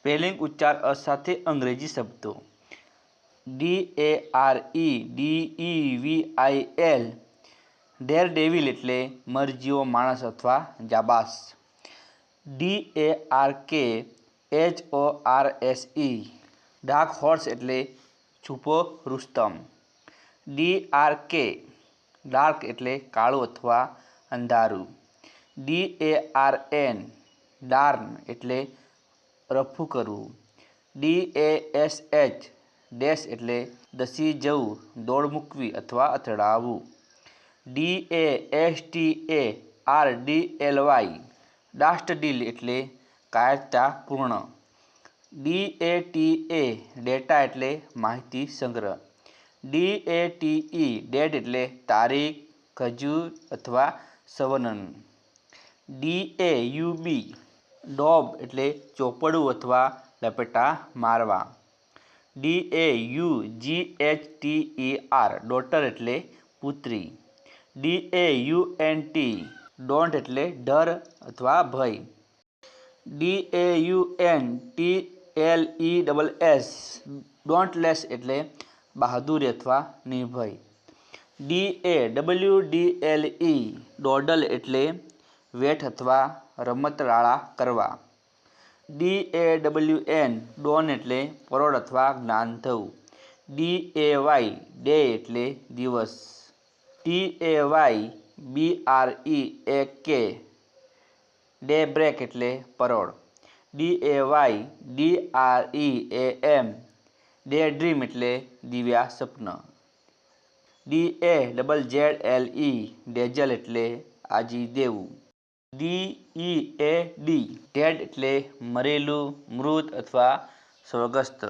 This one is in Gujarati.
स्पेलिंग उच्चार어 সাথে ইংরেজি শব্দ D A R E D E V I L daredevil એટલે મર્જીયો માણસ अथवा જાબાસ D A R K H O R A dark horse એટલે છુપო રુસ્તમ ডি આર કે ડાર્ક એટલે કાળો अथवा અંધારું D A R N darn એટલે रफ करू D A S H dash એટલે દસી જવું દોડ મુકવી અથવા અથડાવું D A A T R D L Y dust deal એટલે કાચતા પૂર્ણ D A T A data એટલે માહિતી સંગ્રહ ડી એ ટી ઈ ڈیٹ એટલે તારીખ કજૂ અથવા સવનન ડી એ યુ બી ডাব એટલે ચોપડુ अथवा لپેટા મારવા D A U G A T E R daughter એટલે પુત્રી D A U N T daunt એટલે ડર अथवा ભય D A U N T L E e S dauntless એટલે બહાદુરી अथवा નિર્ભય D A W D L E dawdle એટલે वेट अथवा रमतराड़ा करवा D A W N dawn एट परोड़ अथवा ज्ञान थव डी ए वाय डे एट्ले दिवस T A Y B R E A K daybreak एट परोड़ D A Y D R E A M daydream एट्ले दिव्या स्वप्न D A double Z L E dazzle एट आजी देव D E A D dead એટલે મરેલું મૃત અથવા સ્વર્ગસ્થ